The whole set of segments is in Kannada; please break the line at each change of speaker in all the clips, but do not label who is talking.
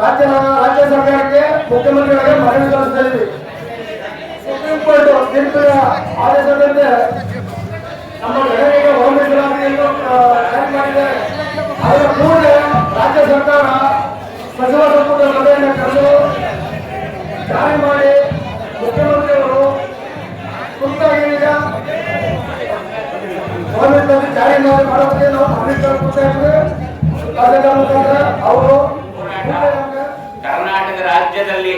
ರಾಜ್ಯ ರಾಜ್ಯ ಸರ್ಕಾರಕ್ಕೆ ಮುಖ್ಯಮಂತ್ರಿಗಳಿಗೆ ಮನವಿ ಸಲ್ಲಿಸ್ತಾ ಸುಪ್ರೀಂ ಕೋರ್ಟ್ ತೀರ್ಪಿನ ಆದೇಶದಂತೆ ನಮ್ಮ ಜನರಿಗೆ ಹೋಮಿಸಲಾತಿಯನ್ನು ಎಂದು ಮಾಡಿದೆ. ಅದರ ಕೂಡಲೇ ರಾಜ್ಯ ಸರ್ಕಾರ ಸಚಿವ ಸಂಪುಟ ಸಭೆಯನ್ನು ಕರೆದು ಜಾರಿ ಮಾಡಿ ಮುಖ್ಯಮಂತ್ರಿಯವರು ತುರ್ತಾಗಿ ಈಗ ಗೌರ್ಮೆಂಟ್ ಜಾರಿ ಮಾಡಿ ಮಾಡೋದಕ್ಕೆ ನಾವು ಅಮಿತ್ ಶಾ ಇದ್ವಿ ಮುಖಾಂತರ ಅವರು
ಕರ್ನಾಟಕ ರಾಜ್ಯದಲ್ಲಿ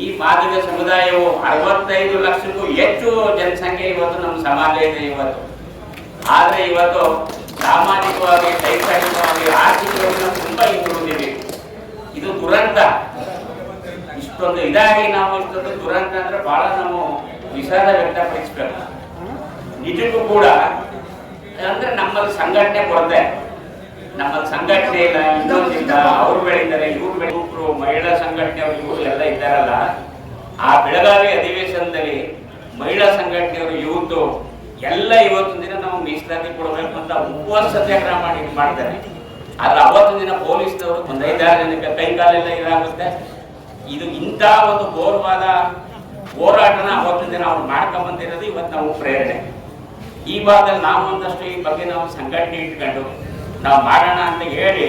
ಈ ಮಾದಿಗ ಸಮುದಾಯವು ಅರವತ್ತೈದು ಲಕ್ಷಕ್ಕೂ ಹೆಚ್ಚು ಜನಸಂಖ್ಯೆ ಇವತ್ತು ನಮ್ಮ ಸಮಾಜ ಇದೆ ಇವತ್ತು. ಆದ್ರೆ ಇವತ್ತು ಸಾಮಾಜಿಕವಾಗಿ, ಶೈಕ್ಷಣಿಕವಾಗಿ, ಆರ್ಥಿಕವಾಗಿ ತುಂಬಾ ಇಂಪ್ರೂವ್ ಇದು ದುರಂತ. ಇಷ್ಟೊಂದು ಇದಾಗಿ ನಾವು ಇಷ್ಟೊಂದು ದುರಂತ ಅಂದ್ರೆ ಬಹಳ ನಾವು ವಿಷಾದ ವ್ಯಕ್ತಪಡಿಸ್ಬೇಕು. ನಿಜಕ್ಕೂ ಕೂಡ ಅಂದ್ರೆ ನಮ್ಮಲ್ಲಿ ಸಂಘಟನೆ ಕೊರತೆ ನಮ್ಮಲ್ಲಿ ಸಂಘಟನೆ ಇಲ್ಲ ಇನ್ನೊಂದಿಲ್ಲ ಅವ್ರು ಬೆಳೀತಾರೆ ಇವ್ರು ಬೆಳೀರು ಮಹಿಳಾ ಸಂಘಟನೆಯವರು ಇವರು ಎಲ್ಲ ಇದ್ದಾರಲ್ಲ, ಆ ಬೆಳಗಾವಿ ಅಧಿವೇಶನದಲ್ಲಿ ಮಹಿಳಾ ಸಂಘಟನೆಯವರು ಇವತ್ತು ಎಲ್ಲ ಇವತ್ತಿನ ದಿನ ನಾವು ಮೀಸಲಾತಿ ಕೊಡಬೇಕು ಅಂತ ಉಪವಾಸ ಸತ್ಯಾಗ್ರಹ ಮಾಡಿ ಮಾಡಿದ್ದಾರೆ. ಆದ್ರೆ ಅವತ್ತಿನ ದಿನ ಪೊಲೀಸ್ನವರು ಒಂದು ಐದಾರು ಜನಕ್ಕೆ ಕೈ ಕಾಲೆಲ್ಲ ಇದಾಗುತ್ತೆ. ಇದು ಇಂಥ ಒಂದು ಘೋರವಾದ ಹೋರಾಟನ ಅವತ್ತಿನ ದಿನ ಅವ್ರು ಮಾಡ್ಕೊಂಡ್ಬಂದಿರೋದು ಇವತ್ತು ನಾವು ಪ್ರೇರಣೆ. ಈ ಭಾಗದಲ್ಲಿ ನಾವು ಒಂದಷ್ಟು ಈ ಬಗ್ಗೆ ನಾವು ಸಂಘಟನೆ ಇಟ್ಕೊಂಡು ನಾವು ಮಾಡೋಣ ಅಂತ ಹೇಳಿ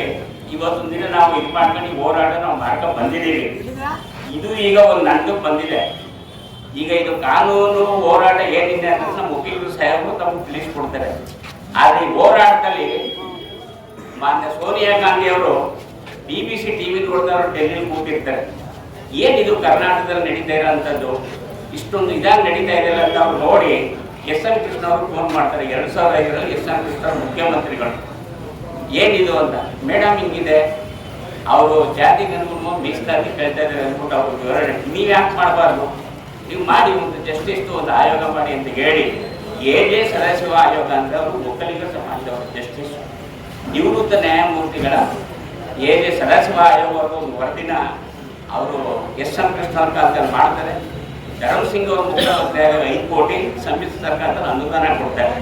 ಇವತ್ತು ದಿನ ನಾವು ಇದು ಮಾಡ್ಕೊಂಡು ಹೋರಾಡ ನಾವು ಮಾರ್ಕ ಬಂದಿದ್ದೀವಿ ಇದು ಈಗ ಒಂದು ನಂಟಕ್ಕೆ ಬಂದಿದೆ. ಈಗ ಇದು ಕಾನೂನು ಹೋರಾಟ ಏನಿದೆ ಅಂತ ನಮ್ಮ ವಕೀಲರು ಸಾಹೇಬರು ತಮಗೆ ತಿಳಿಸ್ಕೊಡ್ತಾರೆ. ಆದರೆ ಈ ಹೋರಾಟದಲ್ಲಿ ಮಾನ್ಯ ಸೋನಿಯಾ ಗಾಂಧಿ ಅವರು ಬಿ ಬಿ ಸಿ ಟಿವಿ ನೋಡಿದವರು ಡೆಲ್ಲಿಲಿ ಕೂತಿರ್ತಾರೆ. ಏನಿದು ಕರ್ನಾಟಕದಲ್ಲಿ ನಡೀತಾ ಇರೋಂಥದ್ದು ಇಷ್ಟೊಂದು ಇದಾಗಿ ನಡೀತಾ ಇದೆ ಅಂತ ಅವ್ರು ನೋಡಿ ಎಸ್ ಎನ್ ಕೃಷ್ಣ ಅವರು ಫೋನ್ ಮಾಡ್ತಾರೆ. ಎರಡು ಸಾವಿರದ ಐದರಲ್ಲಿ ಎಸ್ ಎನ್ ಕೃಷ್ಣ ಅವ್ರು ಮುಖ್ಯಮಂತ್ರಿಗಳು. ಏನಿದು ಅಂತ. ಮೇಡಮ್ ಹಿಂಗಿದೆ. ಅವರು ಜಾತಿ ಅನುಗುಣ ಮೀಸಲಾತಿ ಕೇಳ್ತಾ ಇದ್ದಾರೆ ಅಂದ್ಬಿಟ್ಟು ಅವ್ರ ವಿವರಣೆ. ನೀವು ಯಾಕೆ ಮಾಡಬಾರ್ದು? ನೀವು ಮಾಡಿ ಒಂದು ಜಸ್ಟಿಸ್ ಒಂದು ಆಯೋಗ ಮಾಡಿ ಅಂತ ಹೇಳಿ ಏಜೆ ಸದಾಶಿವ ಆಯೋಗ ಅಂದ್ರೆ ಅವರು ಒಕ್ಕಲಿಗ ಸಮಾಜದವರು ಜಸ್ಟಿಸ್ ನಿವೃತ್ತ ನ್ಯಾಯಮೂರ್ತಿಗಳ ಏಜೆ ಸದಾಶಿವ ಆಯೋಗ ಅವರು ಒಂದು ವರದಿನ ಅವರು ಎಸ್ ಎಂ ಕೃಷ್ಣ ಕಾಲದಲ್ಲಿ ಮಾಡ್ತಾರೆ. ಧರ್ಮ್ ಸಿಂಗ್ ಅವರು ಮುಖ್ಯಮಂತ್ರಿ ಐದು ಕೋಟಿ ಸಮ್ಮಿಶ್ರ ಸರ್ಕಾರದಲ್ಲಿ ಅನುದಾನ ಕೊಡ್ತಾರೆ.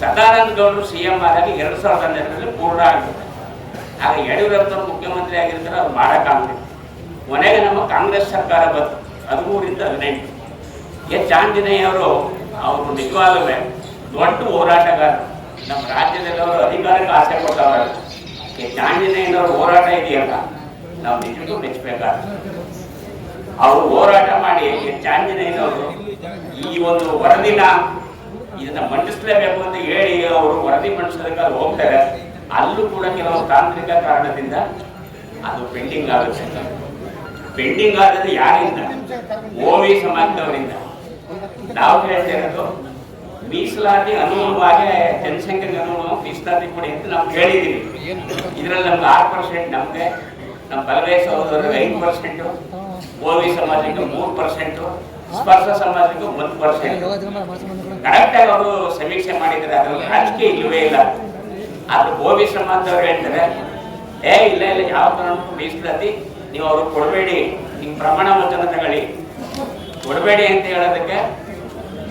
ಸದಾನಂದ ಗೌಡರು ಸಿ ಎಂ ಆದಾಗ ಎರಡು ಸಾವಿರದ ಹನ್ನೆರಡರಲ್ಲಿ ಪೂರ್ಣ ಆಗುತ್ತೆ ಆಗ ಯಡಿಯೂರಪ್ಪನವರು ಮುಖ್ಯಮಂತ್ರಿ ಆಗಿರ್ತಾರೆ, ಅವ್ರು ಮಾಡೋಕ್ಕಾಗಲಿ ಕೊನೆಗೆ ನಮ್ಮ ಕಾಂಗ್ರೆಸ್ ಸರ್ಕಾರ ಬಂತು. ಹದಿಮೂರಿಂದ ಹದಿನೆಂಟು ಎಚ್ ಆಂಜನೇಯ ಅವರು ಅವರು ನಿಜವಾಗ್ಲೂ ದೊಡ್ಡ ಹೋರಾಟಗಾರರು ನಮ್ಮ ರಾಜ್ಯದಲ್ಲಿ ಅವರು ಅಧಿಕಾರಕ್ಕೆ ಆಸೆ ಕೊಟ್ಟವರು ಎಚ್ ಆಂಜನೇಯನವರು ಹೋರಾಟ ಇದೆಯಲ್ಲ, ನಾವು ನಿಜಕ್ಕೂ ಮೆಚ್ಚಬೇಕಾಗ್ತದೆ ಅವರು ಹೋರಾಟ ಮಾಡಿ ಎಚ್ ಆಂಜನೇಯನವರು ಈ ಒಂದು ವರದಿನ ಇದನ್ನ ಮಂಡಿಸಲೇಬೇಕು ಅಂತ ಹೇಳಿ ಅವರು ವರದಿ ಮಂಡಿಸೋದಕ್ಕೆ ಅಲ್ಲಿ ಹೋಗ್ತಾರೆ. ಅಲ್ಲೂ ಕೂಡ ಕೆಲವು ತಾಂತ್ರಿಕ ಕಾರಣದಿಂದ ಅದು ಪೆಂಡಿಂಗ್ ಆಗುತ್ತೆ ಪೆಂಡಿಂಗ್ ಆದದ್ದು ಯಾರಿಂದ? ಓವಿ ಸಮಾಜದವರಿಂದ. ನಾವು ಹೇಳ್ತಾ ಇರೋದು, ಮೀಸಲಾತಿ ಅನುಗುಣವಾಗಿ ಜನಸಂಖ್ಯೆಗೆ ಅನುಗುಣ ಮೀಸಲಾತಿ ಕೊಡಿ ಅಂತ ನಾವು ಕೇಳಿದ್ದೀವಿ. ಇದರಲ್ಲಿ ನಮ್ಗೆ ಆರು ಪರ್ಸೆಂಟ್ ನಮಗೆ ನಮ್ಮ ಬಲವೇ ಸಹೋದರರಿಗೆ ಐದು ಪರ್ಸೆಂಟು ಓವಿ ಸಮಾಜಕ್ಕೆ ಮೂರು ಪರ್ಸೆಂಟು ಸ್ಪರ್ಶ ಸಮಾಜಕ್ಕೆ ಒಂದು ಪರ್ಸೆಂಟ್ ಕರೆಕ್ಟ್ ಆಗಿ ಅವರು ಸಮೀಕ್ಷೆ ಮಾಡಿದ್ರೆ ಅದ್ರಲ್ಲಿ ರಾಜಕೀಯ ಇಲ್ಲವೇ ಇಲ್ಲ. ಆದ್ರೆ ಓಬಿ ಸಮಾಜದವ್ರು ಹೇಳ್ತಾರೆ ಏ ಇಲ್ಲ ಇಲ್ಲ ಯಾವ ಕಾರಣಕ್ಕೂ ಮೀಸಲಾತಿ ನೀವು ಅವ್ರಿಗೆ ಕೊಡಬೇಡಿ. ನಿಮ್ ಪ್ರಮಾಣ ವಚನ ತಗೊಳ್ಳಿ. ಕೊಡಬೇಡಿ ಅಂತ ಹೇಳೋದಕ್ಕೆ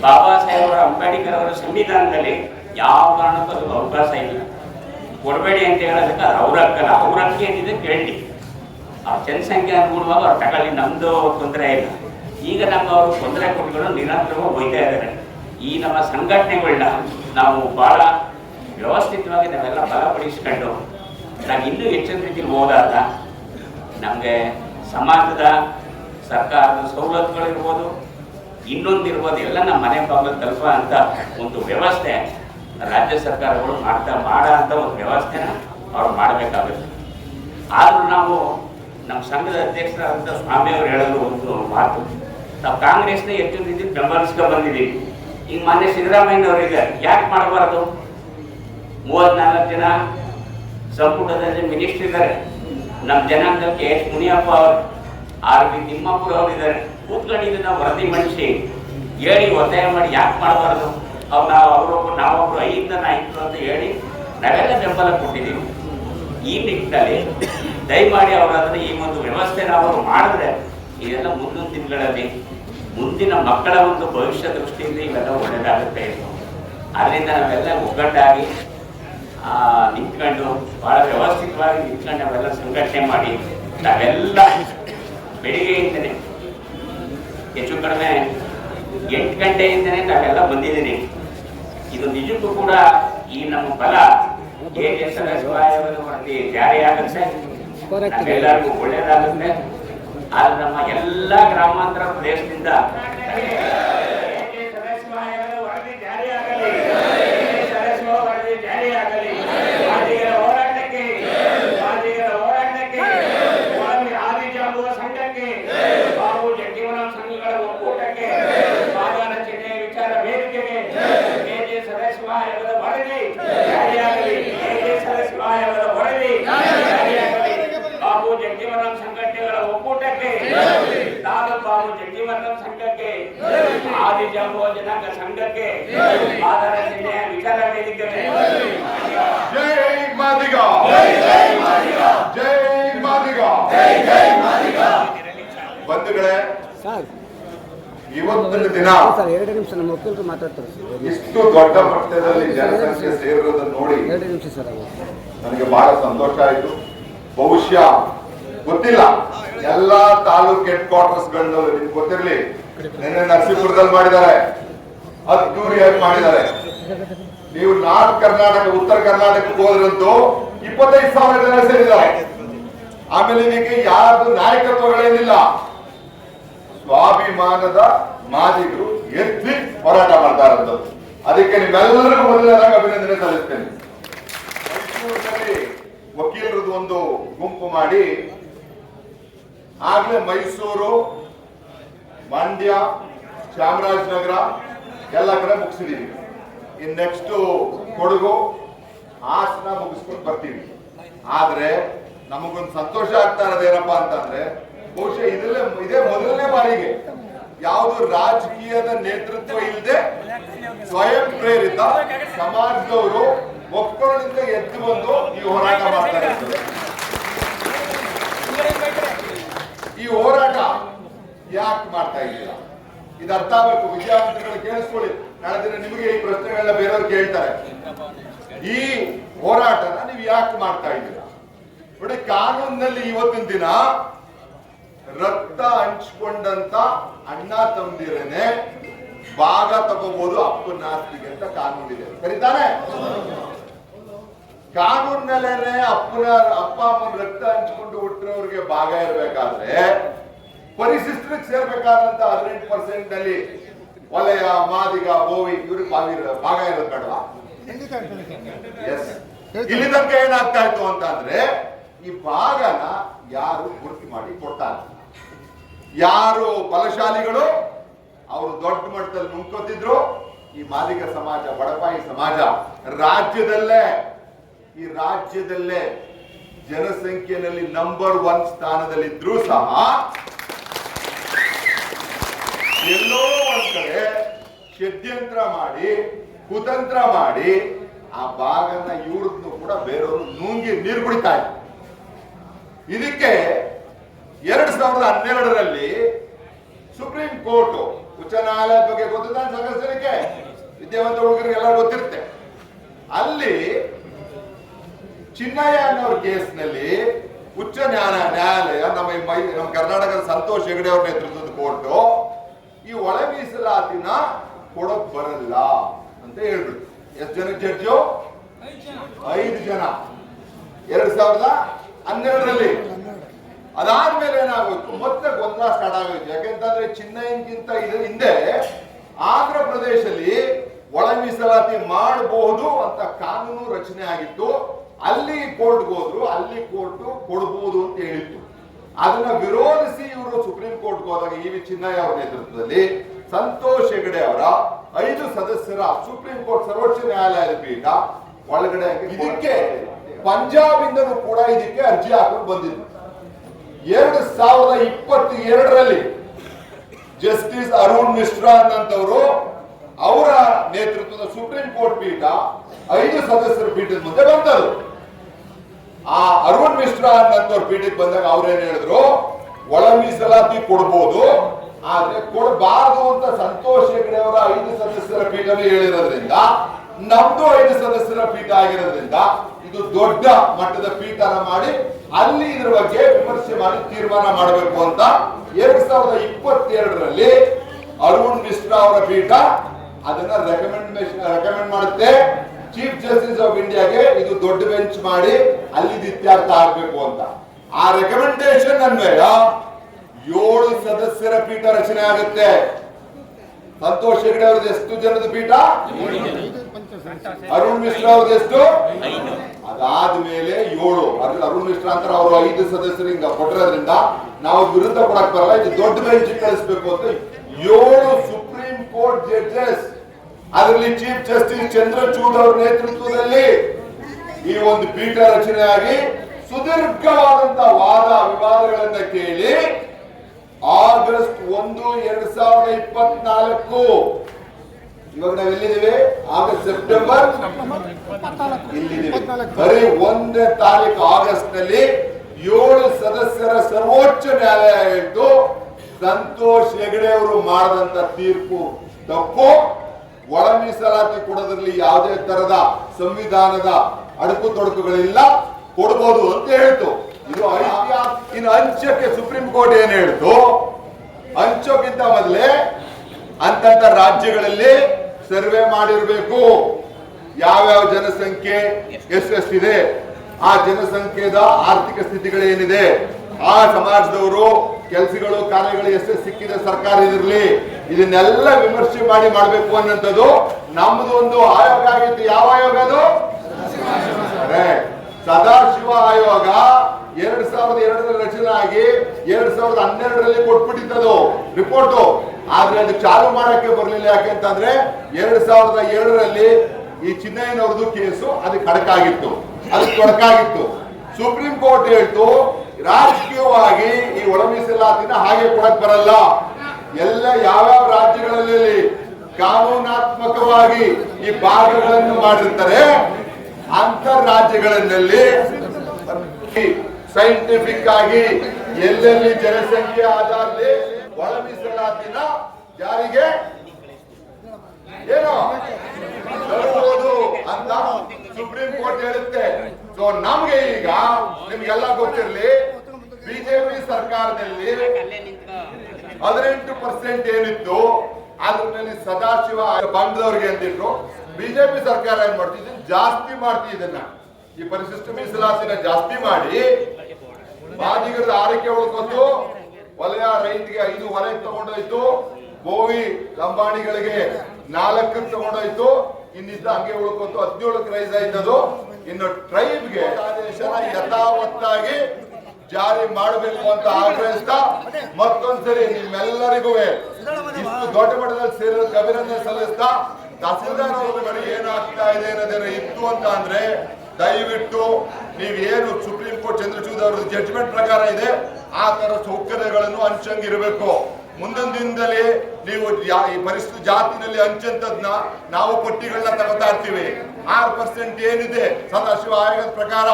ಬಾಬಾ ಸಾಹೇಬ್ ಅಂಬೇಡ್ಕರ್ ಅವರ ಸಂವಿಧಾನದಲ್ಲಿ ಯಾವ ಕಾರಣಕ್ಕೂ ಅದಕ್ಕೆ ಅವಕಾಶ ಇಲ್ಲ. ಕೊಡಬೇಡಿ ಅಂತ ಹೇಳೋದಕ್ಕೆ ಅದು ಅವ್ರ ಹಕ್ಕಲ್ಲ ಅವ್ರ ಹಕ್ಕಿ ಏನಿದೆ ಕೇಳಿ. ಆ ಜನಸಂಖ್ಯೆ ಅನುಗುಣವಾಗಿ ಅವ್ರು ತಗೊಳ್ಳಿ. ನಮ್ದು ತೊಂದರೆ ಇಲ್ಲ. ಈಗ ನಮ್ಮವರು ತೊಂದರೆ ಕೊಟ್ಟುಗಳು ನಿರಂತರವಾಗಿ ಹೋಯ್ತಾ ಇದ್ದಾರೆ. ಈ ನಮ್ಮ ಸಂಘಟನೆಗಳನ್ನ ನಾವು ಬಹಳ ವ್ಯವಸ್ಥಿತವಾಗಿ ನಾವೆಲ್ಲ ಬಲಪಡಿಸ್ಕೊಂಡು ನಾವು ಇನ್ನೂ ಹೆಚ್ಚಿನ ರೀತಿಯಲ್ಲಿ ಹೋದಾಗ ನಮಗೆ ಸಮಾಜದ ಸರ್ಕಾರದ ಸವಲತ್ತುಗಳಿರ್ಬೋದು, ಇನ್ನೊಂದಿರ್ಬೋದು, ಎಲ್ಲ ನಮ್ಮ ಮನೆ ಬಾಗಿಲು ತಲುಪ ಅಂತ ಒಂದು ವ್ಯವಸ್ಥೆ ರಾಜ್ಯ ಸರ್ಕಾರಗಳು ಮಾಡ್ತಾ ಮಾಡ ಅಂತ ಒಂದು ವ್ಯವಸ್ಥೆನ ಅವ್ರು ಮಾಡಬೇಕಾಗುತ್ತೆ. ಆದರೂ ನಾವು ನಮ್ಮ ಸಂಘದ ಅಧ್ಯಕ್ಷರಾದಂಥ ಸ್ವಾಮಿಯವರು ಹೇಳೋದು ಒಂದು ಮಾತು. ನಾವು ಕಾಂಗ್ರೆಸ್ನ ಎಷ್ಟು ರೀತಿ ಬೆಂಬಲಿಸ್ಕೊಂಡು ಬಂದಿದ್ದೀವಿ ಈಗ ಮೊನ್ನೆ ಸಿದ್ದರಾಮಯ್ಯನವರಿಗೆ ಯಾಕೆ ಮಾಡಬಾರದು? ಮೂವತ್ನಾಲ್ಕು ಜನ ಸಂಪುಟದಲ್ಲಿ ಮಿನಿಸ್ಟರ್ ಇದ್ದಾರೆ. ನಮ್ಮ ಜನಾಂಗಕ್ಕೆ ಎಸ್ ಮುನಿಯಪ್ಪ ಅವರು, ಆರ್ ಬಿ ತಿಮ್ಮಪ್ಪರು ಅವರು ಇದ್ದಾರೆ. ಇದನ್ನ ವರದಿ ಮಂಡಿಸಿ ಹೇಳಿ ಒತ್ತಾಯ ಮಾಡಿ ಯಾಕೆ ಮಾಡಬಾರ್ದು? ಅವ್ರು ನಾವು ಅವರೊಬ್ಬರು ನಾವೊಬ್ಬರು ಐದು ನಾಯಕರು ಅಂತ ಹೇಳಿ ನಾವೆಲ್ಲ ಬೆಂಬಲ ಕೊಟ್ಟಿದ್ದೀವಿ. ಈ ನಿಟ್ಟಿನಲ್ಲಿ ದಯಮಾಡಿ ಅವರು ಅದನ್ನ ಈ ಒಂದು ವ್ಯವಸ್ಥೆನ ಅವರು ಮಾಡಿದ್ರೆ ಇದೆಲ್ಲ ಮುಂದಿನ ದಿನಗಳಲ್ಲಿ ಮುಂದಿನ ಮಕ್ಕಳ ಒಂದು ಭವಿಷ್ಯ ದೃಷ್ಟಿಯಿಂದ ಇವೆಲ್ಲ ಒಳ್ಳೆಯದಾಗುತ್ತೆ ಇದು ಅದರಿಂದ ನಾವೆಲ್ಲ ಒಗ್ಗಟ್ಟಾಗಿ ಆ, ನಿಂತ್ಕೊಂಡು ಬಹಳ ವ್ಯವಸ್ಥಿತವಾಗಿ ನಿಂತ್ಕೊಂಡು ನಾವೆಲ್ಲ ಸಂಘಟನೆ ಮಾಡಿ ನಾವೆಲ್ಲ ಬೆಳಿಗ್ಗೆಯಿಂದನೇ ಹೆಚ್ಚು ಕಡಿಮೆ ಎಂಟು ಗಂಟೆಯಿಂದನೇ ನಾವೆಲ್ಲ ಬಂದಿದ್ದೀನಿ. ಇದು ನಿಜಕ್ಕೂ ಕೂಡ ಈ ನಮ್ಮ ಬಲ ಹೇಗೆ ವರದಿ ಜಾರಿಯಾಗುತ್ತೆ? ಎಲ್ಲರಿಗೂ ಒಳ್ಳೆಯದಾಗುತ್ತೆ ಆದ್ರೆ ನಮ್ಮ ಎಲ್ಲ ಗ್ರಾಮಾಂತರ ಪ್ರದೇಶದಿಂದ ಹೇಗೆ ಸದಸ್ಯವಾಯವನ್ನು ವರದಿ ಜಾರಿಯಾಗಲಿ ಹೇಗೆ ಸದಸ್ಯ ವರದಿ ಜಾರಿಯಾಗಲಿ ಮಾದಿಗರ ಹೋರಾಟಕ್ಕೆ ಮಾದಿಗರ ಹೋರಾಟಕ್ಕೆ ಸ್ವಾಮಿ ಆದಿಜಾಂಬುವ ಸಂಘಕ್ಕೆ ಬಾಬು ಜಗ್ಜೀವನ ಸಂಘಗಳ ಒಕ್ಕೂಟಕ್ಕೆ ಮಾದಾನ ಚಿಹ್ನೆ ವಿಚಾರ ವೇದಿಕೆಗೆ ಕೆಜೆ ಸದಸ್ಯ ಆಯೋಗದ ವರದಿ ಜಾರಿಯಾಗಲಿ ಕೆಜೆ ಸದಸ್ಯ ಆಯೋಗದ ವರದಿ ಜಾರಿಯಾಗಲಿ ಬಾಬು ಜಗ್ಜೀವನ ಸಂಘಟನೆಗಳ ಒಕ್ಕೂಟಕ್ಕೆ ತಾಲೂಕು ಬಾಬು ಜಗ್ಜೀವನ ಸಂಘಕ್ಕೆ ಆದಿಜಾಂಬುವ ಜನಾಂಗ ಸಂಘಕ್ಕೆ ಆಧಾರ ಚಿಹ್ನೆ ವಿಚಾರ ವೇದಿಕೆ
ಜೈ ಮಾದಿಗ. ಜೈ ಮಾದಿಗ. ಬಂಧುಗಳೇ
ಸರ್.
ಇವತ್ತಿನ ದಿನ
ಸರ್. ಎರಡು ನಿಮಿಷ ನಮ್ಮ ವಕೀಲರು ಮಾತಾಡ್ತಾರೆ
ಇಷ್ಟು ದೊಡ್ಡ ಮಟ್ಟದಲ್ಲಿ ಜನಸಂಖ್ಯೆ ಸೇರಿರೋದನ್ನ ನೋಡಿ
ಎರಡು ನಿಮಿಷ ಸರ್
ನನಗೆ ಬಹಳ ಸಂತೋಷ ಆಯಿತು. ಬಹುಶಃ ಗೊತ್ತಿಲ್ಲ. ಎಲ್ಲಾ ತಾಲೂಕ್ ಹೆಡ್ ಕ್ವಾರ್ಟರ್ಸ್ ಗಳನ್ನ ನಿಮ್ಗೆ ಗೊತ್ತಿರ್ಲಿ. ನಿನ್ನೆ ನರಸೀಪುರದಲ್ಲಿ ಮಾಡಿದ್ದಾರೆ. ಅದ್ದೂರಿಯಾಗಿ ಮಾಡಿದ್ದಾರೆ. ನೀವು ನಾರ್ತ್ ಕರ್ನಾಟಕ, ಉತ್ತರ ಕರ್ನಾಟಕಕ್ಕೆ ಹೋದ್ರಂತೂ ಇಪ್ಪತ್ತೈದು ಸಾವಿರ ಜನ ಸೇರಿದ್ದಾರೆ. ಆಮೇಲೆ ನಿಮಗೆ ಯಾರ್ದು ನಾಯಕತ್ವಗಳೇನಿಲ್ಲ ಸ್ವಾಭಿಮಾನದ ಮಾದಿಗರು ಎತ್ತಿ ಹೋರಾಟ ಮಾಡ್ತಾ ಇರೋದು. ಅದಕ್ಕೆ ನಿಮ್ಮೆಲ್ಲರಿಗೂ ಮೊದಲನೇದಾಗಿ ಅಭಿನಂದನೆ ಸಲ್ಲಿಸ್ತೇನೆ. ಮೈಸೂರಿನಲ್ಲಿ ವಕೀಲರದ್ದು ಒಂದು ಗುಂಪು ಮಾಡಿ ಆಗ್ಲೇ ಮೈಸೂರು ಮಂಡ್ಯ, ಚಾಮರಾಜನಗರ, ಎಲ್ಲ ಕಡೆ ಮುಗಿಸಿದೀವಿ. ಇನ್ ನೆಕ್ಸ್ಟ್ ಕೊಡಗು, ಹಾಸನ ಮುಗಿಸ್ಕೊಂಡು ಬರ್ತೀವಿ. ಆದ್ರೆ, ನಮಗೊಂದು ಸಂತೋಷ ಆಗ್ತಾ ಇರೋದೇನಪ್ಪ ಅಂತಂದ್ರೆ, ಬಹುಶಃ ಇದರಲ್ಲೇ, ಇದೇ ಮೊದಲನೇ ಬಾರಿಗೆ ಯಾವುದು ರಾಜಕೀಯದ ನೇತೃತ್ವ ಇಲ್ಲದೆ ಸ್ವಯಂ ಪ್ರೇರಿತ ಸಮಾಜದವರು ಒಕ್ಕಲಿಂದ ಎದ್ದು ಬಂದು ಈ ಹೋರಾಟ ಮಾಡ್ತಾ ಇರ್ತಾರೆ ಈ ಹೋರಾಟ ಯಾಕೆ ಮಾಡ್ತಾ ಇದ್ದೀರಾ? ಇದು ಅರ್ಥ ಆಗಬೇಕು. ವಿದ್ಯಾರ್ಥಿಗಳು ಕೇಳಿಸ್ಕೊಳ್ಳಿ. ನಾಳೆ ದಿನ ನಿಮಗೆ ಈ ಪ್ರಶ್ನೆಗಳನ್ನ ಬೇರೆಯವ್ರು ಕೇಳ್ತಾರೆ. ಈ ಹೋರಾಟನ ನೀವು ಯಾಕೆ ಮಾಡ್ತಾ ಇದ್ದೀರಾ? ನೋಡಿ, ಕಾನೂನಿನಲ್ಲಿ ಇವತ್ತಿನ ದಿನ ರಕ್ತ ಹಂಚ್ಕೊಂಡಂತ ಅಣ್ಣ ತಂದಿರನೆ ಭಾಗ ತಗೋಬಹುದು ಅಪ್ಪನ ಆಸ್ತಿಗೆ ಅಂತ ಕಾನೂನು ಇದೆ ಸರಿತಾನೆ? ಕಾನೂನಿನಲ್ಲೇನೆ ಅಪ್ಪನ, ಅಪ್ಪ ಅಮ್ಮನ ರಕ್ತ ಹಂಚ್ಕೊಂಡು ಹುಟ್ಟಿರೋರಿಗೆ ಭಾಗ ಇರಬೇಕಾದ್ರೆ ಪರಿಶಿಷ್ಟರಿಗೆ ಸೇರ್ಬೇಕಾದಂತ ಹದಿನೆಂಟು ಪರ್ಸೆಂಟ್ನಲ್ಲಿ ವಲಯ ಮಾದಿಗ, ಬೋವಿ ಇವ್ರಿಗೆ ಭಾಗ ಭಾಗ ಇರೋದು ಇಲ್ಲಿ ತನಕ ಏನಾಗ್ತಾ ಇತ್ತು ಅಂತ ಅಂದ್ರೆ ಈ ಭಾಗನ ಯಾರು ಗುರುತು ಮಾಡಿ ಕೊಡ್ತಾರೆ. ಯಾರು ಬಲಶಾಲಿಗಳು, ಅವರು ದೊಡ್ಡ ಮಟ್ಟದಲ್ಲಿ ನುಂಕೋತಿದ್ರು ಈ ಮಾದಿಗ ಸಮಾಜ, ಬಡಪಾಯಿ ಸಮಾಜ ರಾಜ್ಯದಲ್ಲೇ, ಈ ರಾಜ್ಯದಲ್ಲೇ ಜನಸಂಖ್ಯೆಯಲ್ಲಿ ನಂಬರ್ ಒನ್ ಸ್ಥಾನದಲ್ಲಿದ್ರೂ ಸಹ ಎಲ್ಲೋ ಒಂದ್ ಕಡೆ ಷಡ್ಯಂತ್ರ ಮಾಡಿ, ಕುತಂತ್ರ ಮಾಡಿ, ಆ ಭಾಗನ ಇವ್ರದ್ದು ಕೂಡ ಬೇರೆಯವರು ನುಂಗಿ ನೀರು ಕುಡಿತಾರೆ ಇದಕ್ಕೆ ಎರಡ್ ಸಾವಿರದ ಹನ್ನೆರಡರಲ್ಲಿ ಸುಪ್ರೀಂ ಕೋರ್ಟ್, ಉಚ್ಚ ನ್ಯಾಯಾಲಯದ ಬಗ್ಗೆ ಗೊತ್ತಿದ್ದ ಸದಸ್ಯರಿಗೆ ವಿದ್ಯಾವಂತ ಹುಡುಗರಿಗೆ ಎಲ್ಲ ಗೊತ್ತಿರುತ್ತೆ. ಅಲ್ಲಿ ಚಿನ್ನಯ್ಯ ಅನ್ನೋರ್ ಕೇಸ್ನಲ್ಲಿ ಉಚ್ಚ ನ್ಯಾಯ ನ್ಯಾಯಾಲಯ, ನಮ್ಮ ನಮ್ಮ ಕರ್ನಾಟಕದ ಸಂತೋಷ್ ಹೆಗಡೆ ಅವ್ರ ನೇತೃತ್ವದ ಕೋರ್ಟ್ ಈ ಒಳ ಮೀಸಲಾತಿನ ಕೊಡಕ್ ಬರಲ್ಲ ಅಂತ ಹೇಳ್ಬಿಟ್ಟು ಎಷ್ಟು ಜನ ಜಡ್ಜು ಐದು ಜನ. ಎರಡ್ ಸಾವಿರದ ಹನ್ನೆರಡರಲ್ಲಿ. ಅದಾದ್ಮೇಲೆ ಏನಾಗೋಯ್ತು? ಮತ್ತೆ ಗೊಂದಲ ಸ್ಟಾರ್ಟ್ ಆಗೋಯ್ತು. ಯಾಕೆಂತಂದ್ರೆ ಚಿನ್ನಯ್ಯನ್ಗಿಂತ ಇದ್ರ ಹಿಂದೆ ಆಂಧ್ರ ಪ್ರದೇಶದಲ್ಲಿ ಒಳ ಮೀಸಲಾತಿ ಮಾಡಬಹುದು ಅಂತ ಕಾನೂನು ರಚನೆ ಆಗಿತ್ತು. ಅಲ್ಲಿ ಕೋರ್ಟ್ಗೆ ಹೋದ್ರು, ಅಲ್ಲಿ ಕೋರ್ಟ್ ಕೊಡಬಹುದು ಅಂತ ಹೇಳಿತ್ತು. ಅದನ್ನ ವಿರೋಧಿಸಿ ಇವರು ಸುಪ್ರೀಂ ಕೋರ್ಟ್ ಹೋದಾಗ ಇ ವಿ ಚಿನ್ನಯ್ಯ ಅವರ ನೇತೃತ್ವದಲ್ಲಿ ಸಂತೋಷ್ ಹೆಗಡೆ ಅವರ ಐದು ಸದಸ್ಯರ ಸುಪ್ರೀಂ ಕೋರ್ಟ್ ಸರ್ವೋಚ್ಚ ನ್ಯಾಯಾಲಯದ ಪೀಠ ಒಳಗಡೆ ಇದಕ್ಕೆ ಪಂಜಾಬ್ ಇಂದನೂ ಕೂಡ ಇದಕ್ಕೆ ಅರ್ಜಿ ಹಾಕೊಂಡು ಬಂದಿದ್ರು. ಎರಡು ಸಾವಿರದ ಇಪ್ಪತ್ತ ಎರಡರಲ್ಲಿ ಜಸ್ಟಿಸ್ ಅರುಣ್ ಮಿಶ್ರಾ ಅಂತವರು ಅವರ ನೇತೃತ್ವದ ಸುಪ್ರೀಂ ಕೋರ್ಟ್ ಪೀಠ ಐದು ಸದಸ್ಯರ ಪೀಠದ ಮುಂದೆ ಬಂದರು ಆ ಅರುಣ್ ಮಿಶ್ರಾ ಅನ್ನೋರ್ ಪೀಠಕ್ಕೆ ಬಂದಾಗ ಅವ್ರೇನ್ ಹೇಳಿದ್ರು? ಒಳ ಮೀಸಲಾತಿ ಕೊಡ್ಬೋದು, ಆದ್ರೆ ಕೊಡಬಾರದು ಅಂತ ಸಂತೋಷ್ ಹೆಗ್ಡೆ ಅವರ ಐದು ಸದಸ್ಯರ ಪೀಠನೇ ಹೇಳಿರೋದ್ರಿಂದ, ನಮ್ದು ಐದು ಸದಸ್ಯರ ಪೀಠ ಆಗಿರೋದ್ರಿಂದ ಇದು ದೊಡ್ಡ ಮಟ್ಟದ ಪೀಠನ ಮಾಡಿ ಅಲ್ಲಿ ಇದ್ರ ಬಗ್ಗೆ ವಿಮರ್ಶೆ ಮಾಡಿ ತೀರ್ಮಾನ ಮಾಡಬೇಕು ಅಂತ ಎರಡ್ ಸಾವಿರದ ಇಪ್ಪತ್ತೆರಡರಲ್ಲಿ ಅರುಣ್ ಮಿಶ್ರಾ ಅವರ ಪೀಠ ಅದನ್ನ ರೆಕಮೆಂಡ್ ರೆಕಮೆಂಡ್ ಮಾಡುತ್ತೆ. ಚೀಫ್ ಜಸ್ಟಿಸ್ ಆಫ್ ಇಂಡಿಯಾಗೆ ಇದು ದೊಡ್ಡ ಬೆಂಚ್ ಮಾಡಿ ಅಲ್ಲಿ ಇತ್ಯರ್ಥ ಆಗ್ಬೇಕು ಅಂತ. ಆ ರೆಕಮೆಂಡೇಶನ್ ಅನ್ವಯ ಏಳು ಸದಸ್ಯರ ಪೀಠ ರಚನೆ ಆಗುತ್ತೆ. ಸಂತೋಷ್ ಹೆಗಡೆ ಅವ್ರದ್ದು ಎಷ್ಟು ಜನದ ಪೀಠ? ಅರುಣ್ ಮಿಶ್ರಾ ಅವ್ರದ್ದು ಎಷ್ಟು? ಅದಾದ್ಮೇಲೆ ಏಳು. ಅದ್ರಲ್ಲಿ ಅರುಣ್ ಮಿಶ್ರಾ ಅಂತ ಅವರು ಐದು ಸದಸ್ಯರು ಹಿಂಗ ಕೊಟ್ಟಿರೋದ್ರಿಂದ ನಾವು ವಿರುದ್ಧ ಕೊಡಕ್ ಬರಲ್ಲ, ಇದು ದೊಡ್ಡ ಬೆಂಚ್ ಕಳಿಸ್ಬೇಕು ಅಂತ. ಏಳು ಸುಪ್ರೀಂ ಕೋರ್ಟ್ ಜಡ್ಜಸ್ ಅದರಲ್ಲಿ ಚೀಫ್ ಜಸ್ಟಿಸ್ ಚಂದ್ರಚೂಡ್ ಅವರ ನೇತೃತ್ವದಲ್ಲಿ ಈ ಒಂದು ಪೀಠ ರಚನೆಯಾಗಿ ಸುದೀರ್ಘವಾದಂತಹ ವಾದ ವಿವಾದಗಳನ್ನ ಕೇಳಿ ಆಗಸ್ಟ್ ಒಂದು, ಎರಡ್ ಸಾವಿರದ ಇಪ್ಪತ್ನಾಲ್ಕು. ಇವಾಗ ಆಗಸ್ಟ್ ಸೆಪ್ಟೆಂಬರ್. ಇಲ್ಲಿದ್ದೇವೆ ಬರೀ ಒಂದನೇ ತಾರೀಕು ಆಗಸ್ಟ್ನಲ್ಲಿ ಏಳು ಸದಸ್ಯರ ಸರ್ವೋಚ್ಚ ನ್ಯಾಯಾಲಯ ಇದ್ದು ಸಂತೋಷ್ ಹೆಗಡೆ ಅವರು ಮಾಡಿದಂತ ತೀರ್ಪು ತಪ್ಪು. ಒಳ ಮೀಸಲಾತಿ ಕೊಡೋದ್ರಲ್ಲಿ ಯಾವುದೇ ತರದ ಸಂವಿಧಾನದ ಅಡುಕು ತೊಡಕುಗಳಿಲ್ಲ. ಕೊಡ್ಬೋದು ಅಂತ ಹೇಳ್ತು. ಇದು ಇನ್ನು ಅಂಚಕ್ಕೆ ಸುಪ್ರೀಂ ಕೋರ್ಟ್ ಏನ್ ಹೇಳ್ತು? ಅಂಚೋಕ್ಕಿಂತ ಮೊದಲೇ ಅಂತಂತ ರಾಜ್ಯಗಳಲ್ಲಿ ಸರ್ವೆ ಮಾಡಿರ್ಬೇಕು. ಯಾವ್ಯಾವ ಜನಸಂಖ್ಯೆ ಎಷ್ಟೆಷ್ಟಿದೆ ಆ ಜನಸಂಖ್ಯೆದ ಆರ್ಥಿಕ ಸ್ಥಿತಿಗಳೇನಿದೆ? ಆ ಸಮಾಜದವರು, ಕೆಲಸಗಳು, ಕಾರ್ಯಗಳು ಎಷ್ಟು ಸಿಕ್ಕಿದೆ ಸರ್ಕಾರ ಇದಿರಲಿ ಇದನ್ನೆಲ್ಲ ವಿಮರ್ಶೆ ಮಾಡಿ ಮಾಡಬೇಕು ಅನ್ನೋಂಥದ್ದು ನಮ್ದು ಒಂದು ಆಯೋಗ ಆಗಿತ್ತು. ಯಾವ ಆಯೋಗ ಅದು. ಸದಾಶಿವ ಆಯೋಗ ಎರಡ್ ಸಾವಿರದ ಎರಡರಲ್ಲಿ ರಚನೆ ಆಗಿ ಎರಡ್ ಸಾವಿರದ ಹನ್ನೆರಡರಲ್ಲಿ ಕೊಟ್ಬಿಟ್ಟಿತ್ತದು ರಿಪೋರ್ಟ್. ಆದ್ರೆ ಅದು ಚಾಲು ಮಾಡಕ್ಕೆ ಬರಲಿಲ್ಲ. ಯಾಕೆಂತಂದ್ರೆ ಎರಡ್ ಸಾವಿರದ ಏಳರಲ್ಲಿ ಈ ಚಿನ್ನಯ್ಯನವ್ರದ್ದು ಕೇಸು ಅದಕ್ಕೆ ಕಡಕಾಗಿತ್ತು ಅದಕ್ಕೆ ಕೊಡಕಾಗಿತ್ತು ಸುಪ್ರೀಂ ಕೋರ್ಟ್ ಹೇಳ್ತು ರಾಜಕೀಯವಾಗಿ ಈ ಒಳ ಮೀಸಲಾತಿನ ಹಾಗೆ ಕೊಡಕ್ ಬರಲ್ಲ. ಎಲ್ಲ ಯಾವ್ಯಾವ ರಾಜ್ಯಗಳಲ್ಲಿ ಕಾನೂನಾತ್ಮಕವಾಗಿ ಈ ಭಾಗಗಳನ್ನು ಮಾಡಿರ್ತಾರೆ ಅಂತರ್ ರಾಜ್ಯಗಳಲ್ಲಿ ಸೈಂಟಿಫಿಕ್ ಆಗಿ ಎಲ್ಲೆಲ್ಲಿ ಜನಸಂಖ್ಯೆ ಆಧಾರದಲ್ಲಿ ಒಳ ಮೀಸಲಾತಿನ ಜಾರಿಗೆ ಏನು ತರುವುದು ಅಂತ ಸುಪ್ರೀಂ ಕೋರ್ಟ್ ಹೇಳುತ್ತೆ. ಸೊ ನಮ್ಗೆ ಈಗ ನಿಮ್ಗೆಲ್ಲ ಗೊತ್ತಿರ್ಲಿ ಬಿಜೆಪಿ ಸರ್ಕಾರದಲ್ಲಿ ಹದಿನೆಂಟು ಪರ್ಸೆಂಟ್ ಏನಿತ್ತು ಅದ್ರ ಮೇಲೆ ಸದಾಶಿವ ಬಂದದವ್ರಿಗೆ ಅಂದಿದ್ರು. ಬಿಜೆಪಿ ಸರ್ಕಾರ ಏನ್ ಮಾಡ್ತಿದ್ದು ಜಾಸ್ತಿ ಮಾಡ್ತಿ ಇದನ್ನ. ಈ ಪರಿಶಿಷ್ಟ ಮೀಸಲಾತಿನ ಜಾಸ್ತಿ ಮಾಡಿ ಬಾಧಿಗರದ ಆರೈಕೆ ಉಳ್ಕೊತು. ವಲಯ ರೈತರಿಗೆ ಐದು ವಲಯ ತಗೊಂಡೋಯ್ತು. ಬೋವಿ ಲಂಬಾಣಿಗಳಿಗೆ ನಾಲ್ಕು ತಗೊಂಡೋಯ್ತು. ಇನ್ನಿದ್ದ ಹಂಗೆ ಉಳ್ಕೊತು. ಹದಿನೇಳಕ್ಕೆ ರೈಸ್ ಆಯ್ತದು. ಇನ್ನು ಟ್ರೈಬ್ಗೆ ಯಥಾವತ್ತಾಗಿ ಜಾರಿ ಮಾಡಬೇಕು ಅಂತ ಆಗ್ರಹಿಸ್ತಾ ಮತ್ತೊಂದ್ಸರಿ ನಿಮ್ಮೆಲ್ಲರಿಗೂ ಇಷ್ಟು ದೊಡ್ಡ ಮಟ್ಟದಲ್ಲಿ ಸೇರೋದಕ್ಕೆ ಅಭಿನಂದನೆ ಸಲ್ಲಿಸ್ತಾ ತಹಸೀಲ್ದಾರ್ ಅವ್ರ ಏನಾಗ್ತಾ ಇದೆ ಅನ್ನೋದೇನೋ ಇತ್ತು ಅಂತ ಅಂದ್ರೆ ದಯವಿಟ್ಟು ನೀವೇನು ಸುಪ್ರೀಂ ಕೋರ್ಟ್ ಚಂದ್ರಚೂಡ್ ಅವರ ಜಡ್ಜ್ಮೆಂಟ್ ಪ್ರಕಾರ ಇದೆ, ಆ ತರ ಸೌಕರ್ಯಗಳನ್ನು ಹಂಚಂಗಿರಬೇಕು ಮುಂದಿನ ದಿನದಲ್ಲಿ ನೀವು ಈ ಪರಿಸ್ಥಿತಿ ಜಾತಿನಲ್ಲಿ ಹಂಚಂತದ್ನ ನಾವು ಪಟ್ಟಿಗಳನ್ನ ತಗೋತಾ ಇರ್ತೀವಿ. ಆರ್ ಪರ್ಸೆಂಟ್ ಏನಿದೆ? ಸದಾಶಿವ ಆಯೋಗದ ಪ್ರಕಾರ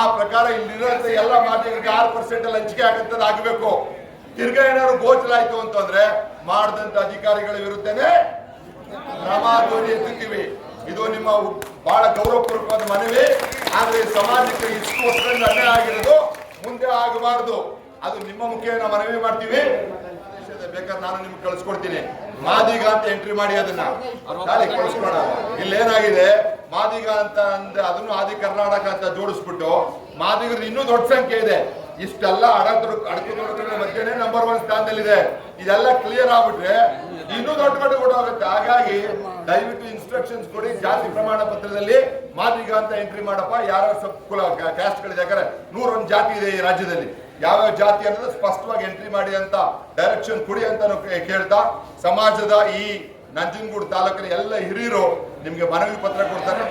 ಆ ಪ್ರಕಾರ ಇಲ್ಲಿರೋ ಎಲ್ಲ ಮಾಧ್ಯಮಗಳಿಗೆ ಆರು ಪರ್ಸೆಂಟ್ ಹಂಚಿಕೆ ಆಗುತ್ತದೆ ಆಗಬೇಕು. ತಿರ್ಗಾ ಏನಾದ್ರು ಆಯ್ತು ಅಂತಂದ್ರೆ ಮಾಡಿದಂತ ಅಧಿಕಾರಿಗಳ ವಿರುದ್ಧನೇ ಕ್ರಮ ಧ್ವನಿ ಇದು ನಿಮ್ಮ ಬಹಳ ಗೌರವಪೂರ್ವಕವಾದ ಮನವಿ. ಆದ್ರೆ ಸಮಾಜಕ್ಕೆ ಇಷ್ಟು ವರ್ಷದಿಂದ ಅನ್ಯಾಯ ಆಗಿರೋದು ಮುಂದೆ ಆಗಬಾರದು. ಅದು ನಿಮ್ಮ ಮುಖೇನ ಮನವಿ ಮಾಡ್ತೀವಿ. ಬೇಕಾದ್ರೆ ನಾನು ನಿಮ್ಗೆ ಕಳಿಸ್ಕೊಡ್ತೀನಿ. ಮಾದಿಗ ಅಂತ ಎಂಟ್ರಿ ಮಾಡಿ ಅದನ್ನ. ಕಳಿಸ್ಕೊಡ ಇಲ್ಲೇನಾಗಿದೆ? ಮಾದಿಗ ಅಂತ ಅಂದ್ರೆ ಅದನ್ನು ಆದಿ ಕರ್ನಾಟಕ ಅಂತ ಜೋಡಿಸ್ಬಿಟ್ಟು ಮಾದಿಗರು ಇನ್ನೂ ದೊಡ್ಡ ಸಂಖ್ಯೆ ಇದೆ. ಇಷ್ಟೆಲ್ಲ ಅಡತೊಡ ಅಡಕೆ ತೊಡಕುಗಳ ಮಧ್ಯೆ ನಂಬರ್ ಒನ್ ಸ್ಥಾನದಲ್ಲಿದೆ. ಇದೆಲ್ಲ ಕ್ಲಿಯರ್ ಆಗ್ಬಿಟ್ರೆ ಇನ್ನೂ ದೊಡ್ಡ ಮಟ್ಟ ಹೋಗುತ್ತೆ ಹಾಗಾಗಿ ದಯವಿಟ್ಟು ಇನ್ಸ್ಟ್ರಕ್ಷನ್ಸ್ ಕೊಡಿ. ಜಾತಿ ಪ್ರಮಾಣ ಪತ್ರದಲ್ಲಿ ಮಾದಿಗ ಅಂತ ಎಂಟ್ರಿ ಮಾಡಪ್ಪ. ಯಾರ ಸಬ್ ಕುಲ ಕ್ಯಾಸ್ಟ್ ಗಳಿದೆ. ಯಾಕಂದ್ರೆ ನೂರೊಂದು ಜಾತಿ ಇದೆ ಈ ರಾಜ್ಯದಲ್ಲಿ. ಯಾವ್ಯಾವ ಜಾತಿ ಅನ್ನೋದು ಸ್ಪಷ್ಟವಾಗಿ ಎಂಟ್ರಿ ಮಾಡಿ ಅಂತ ಡೈರೆಕ್ಷನ್ ಕೊಡಿ ಅಂತ ಕೇಳ್ತಾ. ಸಮಾಜದ ಈ ನಂಜನಗೂಡು ತಾಲೂಕಿನ ಎಲ್ಲ ಹಿರಿಯರು ನಿಮ್ಗೆ ಮನವಿ ಪತ್ರ ಕೊಡ್ತಾರೆ?